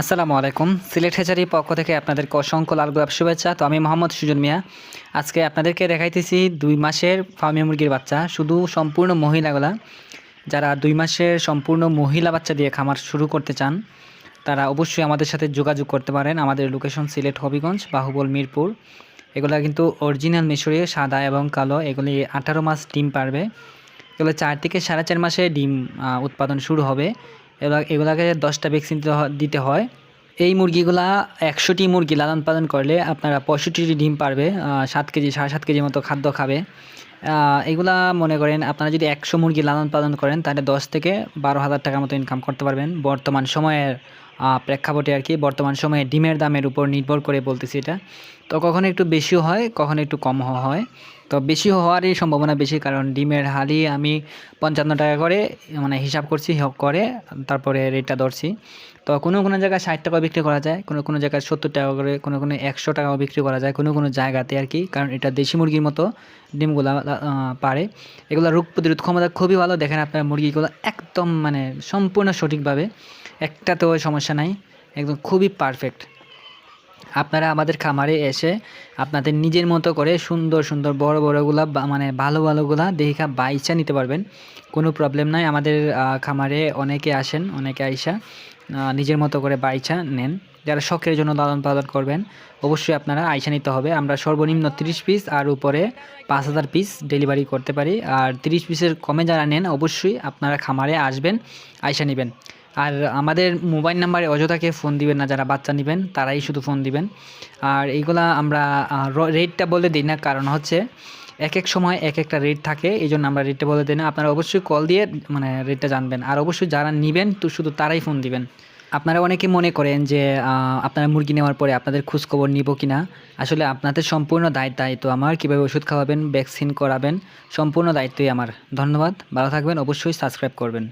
আসসালামু আলাইকুম। সিলেট হেচারির পক্ষ থেকে আপনাদেরকে অসংখ্য লাল গোলাপ শুভেচ্ছা। তো আমি মোহাম্মদ সুজন মিয়া। আজকে আপনাদেরকে দেখাইতেছি দুই মাসের ফার্মি মুরগির বাচ্চা, শুধু সম্পূর্ণ মহিলাগুলা যারা দুই মাসের সম্পূর্ণ মহিলা বাচ্চা দিয়ে খামার শুরু করতে চান, তারা অবশ্যই আমাদের সাথে যোগাযোগ করতে পারেন। আমাদের লোকেশন সিলেট হবিগঞ্জ, বাহুবল, মিরপুর। এগুলা কিন্তু অরিজিনাল মিশরি সাদা এবং কালো। এগুলি আঠারো মাস ডিম পারবে। এগুলো চার থেকে সাড়ে চার মাসে ডিম উৎপাদন শুরু হবে। এগুলাকে দশটা ভ্যাকসিন দিতে হয়- এই মুরগিগুলা একশোটি মুরগি লালন পালন করলে আপনারা পঁয়ষট্টিটি ডিম পারবে সাত কেজি, সাড়ে সাত কেজি মতো খাদ্য খাবে। এগুলা মনে করেন আপনারা যদি একশো মুরগি লালন পালন করেন, তাহলে দশ থেকে বারো হাজার টাকার মতো ইনকাম করতে পারবেন। বর্তমান সময়ের প্রেক্ষাপটে আর কি, বর্তমান সময়ে ডিমের দামের উপর নির্ভর করে বলতেছি এটা। তো কখনো একটু বেশিও হয়, কখনো একটু কম হয়। তো বেশি হওয়ারই সম্ভাবনা বেশি, কারণ ডিমের হালি আমি পঞ্চান্ন টাকা করে মানে হিসাব করছি করে, তারপরে রেটটা ধরছি। তো কোনো কোনো জায়গায় ষাট টাকা বিক্রি করা যায়, কোনো কোনো জায়গায় সত্তর টাকা করে, কোনো কোনো একশো টাকাও বিক্রি করা যায়, কোনো কোনো জায়গাতে আর কি, কারণ এটা দেশি মুরগির মতো ডিমগুলা পারে। এগুলো রোগ প্রতিরোধ ক্ষমতা খুবই ভালো, দেখেন আপনার মুরগিগুলো একদম মানে সম্পূর্ণ সঠিকভাবে একটাতেও সমস্যা নাই, একদম খুবই পারফেক্ট আপনারা আমাদের খামারে এসে আপনাদের নিজের মতো করে সুন্দর সুন্দর বড় বড়গুলা মানে ভালো ভালোগুলা দেখা বাইচা নিতে পারবেন। কোনো প্রবলেম নাই, আমাদের খামারে অনেকে আসেন, অনেকে আইসা নিজের মতো করে বাইচা নেন। যারা শখের জন্য লালন পালন করবেন, অবশ্যই আপনারা আইসা নিতে হবে। আমরা সর্বনিম্ন তিরিশ পিস আর উপরে পাঁচ হাজার পিস ডেলিভারি করতে পারি। আর তিরিশ পিসের কমে যারা নেন, অবশ্যই আপনারা খামারে আসবেন, আইসা নেবেন। আর আমাদের মোবাইল নাম্বারে অযথাকে ফোন দিবেন না, যারা বাচ্চা নেবেন, তারাই শুধু ফোন দিবেন। আর এইগুলা আমরা রেটটা বলে দিই না, কারণ হচ্ছে এক এক সময় এক একটা রেট থাকে এই জন্য আমরা রেটটা বলে দিই না। আপনারা অবশ্যই কল দিয়ে মানে রেটটা জানবেন। আর অবশ্যই যারা নেবেন, তো শুধু তারাই ফোন দিবেন। আপনারা অনেকে মনে করেন যে আপনারা মুরগি নেওয়ার পরে আপনাদের খোঁজখবর নিব কি না আসলে আপনাদের সম্পূর্ণ দায়িত্ব দায়িত্ব আমার। কীভাবে ওষুধ খাওয়াবেন ভ্যাকসিন করাবেন, সম্পূর্ণ দায়িত্বই আমার। ধন্যবাদ, ভালো থাকবেন, অবশ্যই সাবস্ক্রাইব করবেন।